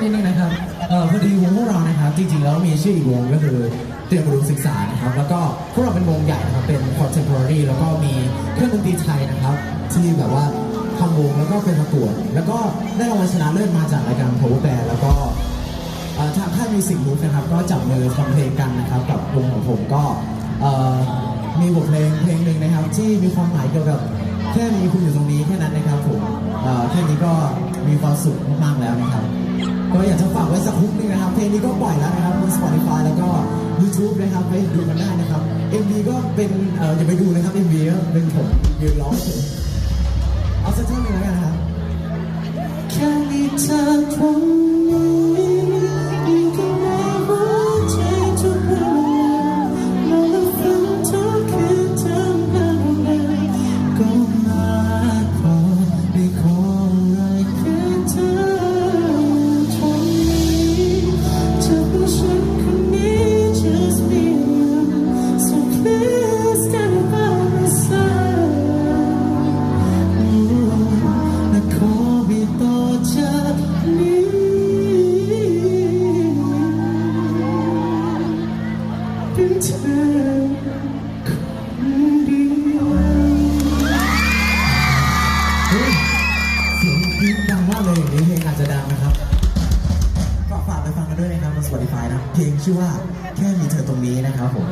ขึ้นนิดนึงนะครับเอ่อพอดีวงพวกเรานะครับ จริงๆแล้วมีชื่ออีกวงก็คือเตรียมอุดมศึกษานะครับ แล้วก็พวกเราเป็นวงใหญ่นะครับเป็น contemporary แล้วก็มีเครื่องดนตรีไทยนะครับ ที่แบบว่าทำวงแล้วก็เป็นประกวดแล้วก็ได้รางวัลชนะเลิศมาจากรายการ power band แล้วก็เอ่อทางค่ายมิวสิกมูฟนะครับ ก็จับมือทำเพลงกันนะครับ กับวงของผมก็เอ่อมีบทเพลงเพลงหนึ่งนะครับ ที่มีความหมายเกี่ยวกับแค่มีคุณอยู่ตรงนี้แค่นั้นนะครับผมเอ่อแค่นี้ก็ มีความสุขมากๆแล้วนะครับ ก็อยากจะฝากไว้สักฮุกหนึงนะครับ เพลงนี้ก็ปล่อยแล้วนะครับบน Spotify แล้วก็ YouTube นะครับไปดูกันได้นะครับ MV ก็เป็นเอ่ออย่าไปดูนะครับ MV ก็เป็นผมยืนร้องเฉยเอาสักท่อนหนึ่งแล้วกันนะครับแค่มีเธอคง เธอคนเดียวเฮ้ยเสียงกรี๊ดดังมากเลยอย่างนี้เพลงอาจจะดังนะครับฝากฝากไปฟังกันด้วยนะครับบน Spotify นะเพลงชื่อว่าแค่มีเธอตรงนี้นะครับผม